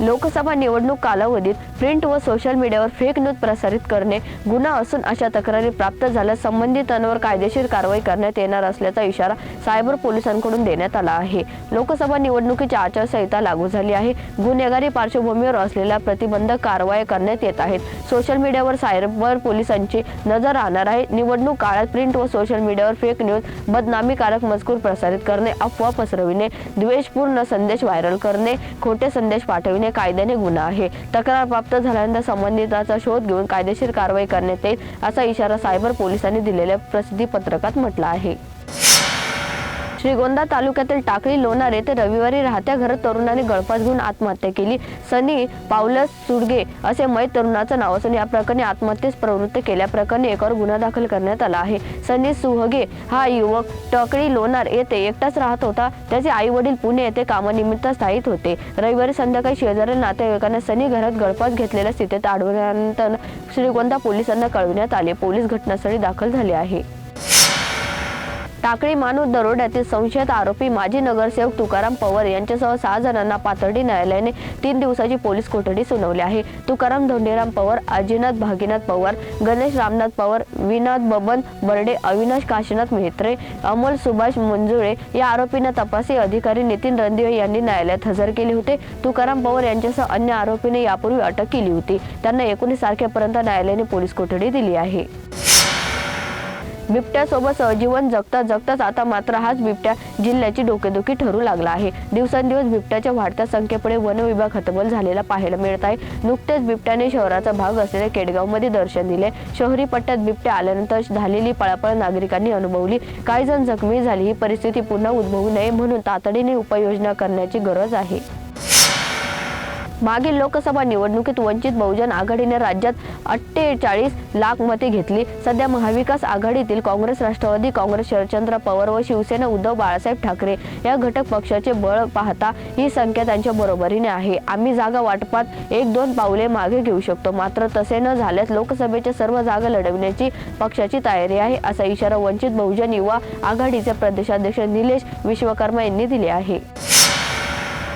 लोकसभा निवडणूक कालावधीत प्रिंट व सोशल मीडियावर फेक न्यूज प्रसारित करणे गुन्हा असून अशा तक्रारी प्राप्त झाल्यास संबंधितांवर कायदेशीर कारवाई करण्यात येणार असल्याचा इशारा सायबर पोलिसांकडून देण्यात आला आहे. लोकसभा निवडणुकीची आचारसंहिता लागू झाली आहे. गुन्हेगारी पार्श्वभूमीवर असलेल्या प्रतिबंधक कारवाया करण्यात येत आहेत. सोशल मीडियावर सायबर पोलिसांची नजर राहणार आहे. निवडणूक काळात प्रिंट व सोशल मीडियावर फेक न्यूज बदनामीकारक मजकूर प्रसारित करणे अफवा पसरविणे द्वेषपूर्ण संदेश व्हायरल करणे खोटे संदेश पाठविणे कायद्याने गुन्हा आहे. तक्रार प्राप्त झाल्यानंतर संबंधिताचा शोध घेऊन कायदेशीर कारवाई करण्यात येईल असा इशारा सायबर पोलिसांनी दिलेल्या प्रसिद्धी पत्रकात म्हटला आहे. श्रीगोंदा तालुक्यातील टाकळी लोणार येथे रविवारी राहत्या घरात तरुणाने गळफास घेऊन आत्महत्या केली. सनी पावलस सुडगे असे मय तरुणाचं नाव असून या प्रकरणी आत्महत्येस प्रवृत्त केल्याप्रकरणी एकावर गुन्हा दाखल करण्यात आला आहे. सनी सुहगे हा युवक टाकळी लोणार येथे एकटाच राहत होता. त्याचे आई वडील पुणे येथे कामानिमित्त स्थायित होते. रविवारी संध्याकाळी शेजारी नातेवाईकांना सनी घरात गळफास घेतलेल्या स्थितीत आढळल्यानंतर श्रीगोंदा पोलिसांना कळविण्यात आले. पोलीस घटनास्थळी दाखल झाले आहे. टाकळी माणूस दरोड्यातील संशयित आरोपी माजी नगरसेवक तुकाराम पवार यांच्यासह सहा जणांना पाथर्डी न्यायालयाने तीन दिवसाची पोलीस कोठडी सुनावली आहे. तुकाराम धोंडीराम पवार आजीनाथ भागीनाथ पवार गणेश रामनाथ पवार विनाथ बबन बर्डे अविनाश काशीनाथ मेहत्रे अमोल सुभाष मंजुळे या आरोपींना तपासी अधिकारी नितीन रणदिवे यांनी न्यायालयात हजर केले होते. तुकाराम पवार यांच्यासह अन्य आरोपीने यापूर्वी अटक केली होती. त्यांना एकोणीस तारखेपर्यंत न्यायालयाने पोलीस कोठडी दिली आहे. बिबट्यासोबत सहजीवन जगता जगताच आता मात्र हाच बिबट्या जिल्ह्याची डोकेदुखी ठरू लागला आहे. दिवसेंदिवस बिबट्याच्या वाढत्या संख्येपुढे वन विभाग हतबल झालेला पाहायला मिळत आहे. नुकतेच बिबट्याने शहराचा भाग असलेल्या केडगावमध्ये दर्शन दिले. शहरी पट्ट्यात बिबट्या आल्यानंतर झालेली पळापळ नागरिकांनी अनुभवली. काही जण जखमी झाली. ही परिस्थिती पुन्हा उद्भवू नये म्हणून तातडीने उपाययोजना करण्याची गरज आहे. मागील लोकसभा निवडणुकीत वंचित बहुजन आघाडीने राज्यात अठ्ठेचाळीस लाख मते घेतली. सध्या महाविकास आघाडीतील काँग्रेस राष्ट्रवादी काँग्रेस शरदचंद्र पवार व शिवसेना उद्धव बाळासाहेब ठाकरे या घटक पक्षाचे बळ पाहता ही संख्या त्यांच्या बरोबरीने आहे. आम्ही जागा वाटपात एक दोन पावले मागे घेऊ शकतो. मात्र तसे न झाल्यास लोकसभेच्या सर्व जागा लढवण्याची पक्षाची तयारी आहे असा इशारा वंचित बहुजन युवा आघाडीचे प्रदेशाध्यक्ष निलेश विश्वकर्मा यांनी दिले आहे.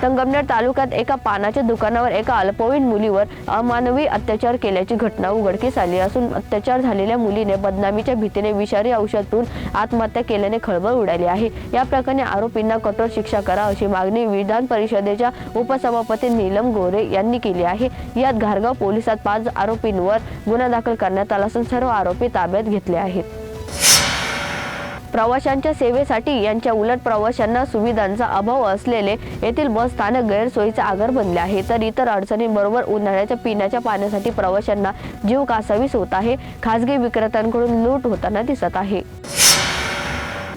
संगमनेर तालुक्यात एका पानाच्या दुकानावर एका अल्पवयीन मुलीवर अमानवी अत्याचार केल्याची घटना उघडकीस आली असून अत्याचार झालेल्या मुलीने बदनामीच्या भीतीने विषारी औषधातून आत्महत्या केल्याने खळबळ उडाली आहे. या प्रकरणी आरोपींना कठोर शिक्षा करा अशी मागणी विधान परिषदेच्या उपसभापती नीलम गोरे यांनी केली आहे. यात घारगाव पोलिसात पाच आरोपींवर गुन्हा दाखल करण्यात आला असून सर्व आरोपी ताब्यात घेतले आहेत. प्रवाशांच्या सेवेसाठी यांच्या उलट प्रवाशांना सुविधांचा अभाव असलेले येथील बस स्थानक गैरसोयीचे आगर बनले आहे. तर इतर अडचणींबरोबर उन्हाळ्याच्या पिण्याच्या पाण्यासाठी प्रवाशांना जीव कासावीस होत आहे. खासगी विक्रेत्यांकडून लूट होताना दिसत आहे.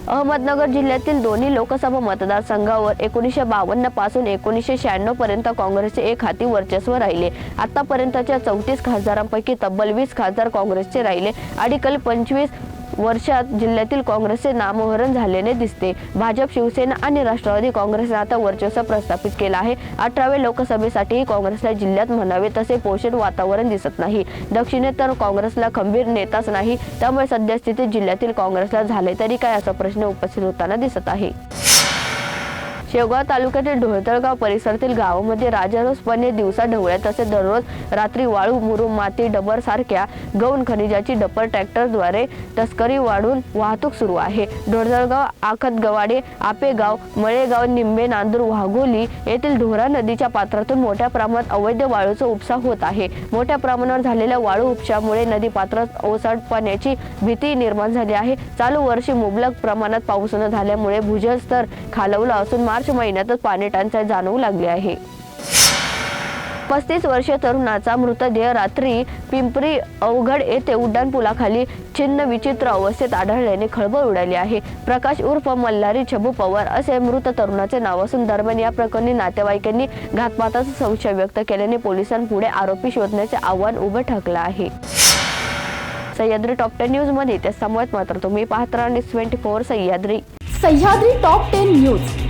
अहमदनगर जिल्ह्यातील दोन्ही लोकसभा मतदारसंघावर एकोणीसशे बावन्नपासून एकोणीसशे शहाण्णव पर्यंत काँग्रेसचे एक हाती वर्चस्व राहिले. आतापर्यंतच्या चौतीस खासदारांपैकी तब्बल वीस खासदार काँग्रेसचे राहिले. अडीकल पंचवीस वर्षात जिल्ह्यातील काँग्रेसचे नामोहरण झाल्याने दिसते. भाजप शिवसेना आणि राष्ट्रवादी काँग्रेसने आता वर्चस्व प्रस्थापित केलं आहे. अठराव्या लोकसभेसाठीही काँग्रेसला जिल्ह्यात म्हणावे तसे पोषण वातावरण दिसत नाही. दक्षिणेत तर काँग्रेसला खंबीर नेताच नाही. त्यामुळे सध्या स्थितीत जिल्ह्यातील काँग्रेसला झाले तरी काय असा प्रश्न उपस्थित होताना दिसत आहे. शेवगाव तालुक्यातील ढोळतळगाव परिसरातील गावामध्ये राजरोसपणे दिवसा ढवळ्या तसेच दररोज रात्री वाळू मुरुम माती डबर सारख्या गौण खनिजाची डपर ट्रॅक्टरद्वारे तस्करी वाढून वाहतूक सुरू आहे. ढोळतळगाव आखतगवाडे आपेगाव मळेगाव निंबे नांदूर वाघोली येथील ढोरा नदीच्या पात्रातून मोठ्या प्रमाणात अवैध वाळूचा उपसा होत आहे. मोठ्या प्रमाणावर झालेल्या वाळू उपशामुळे नदी पात्रात ओसाड पाण्याची भीती निर्माण झाली आहे. चालू वर्षी मुबलक प्रमाणात पाऊस न झाल्यामुळे भूजल स्तर खालवला असून मार्च मार्च महिन्यातच पाणी टंचाई जाणवू लागली आहे. पस्तीस वर्षीय तरुणाचा मृतदेह रात्री पिंपरी अवघड येथे उड्डाणपुलाखाली छिन्न विचित्र अवस्थेत आढळल्याने खळबळ उडाली आहे. प्रकाश उर्फ मल्हारी छबू पवार असे मृत तरुणाचे नाव असून दरम्यान या प्रकरणी नातेवाईकांनी घातपाताचा संशय व्यक्त केल्याने पोलिसांपुढे आरोपी शोधण्याचे आव्हान उभे ठाकलं आहे. सह्याद्री टॉप टेन न्यूजमध्ये त्या समोर मात्र तुम्ही पाहत राहा twenty four Sahyadri. Sahyadri top ten news.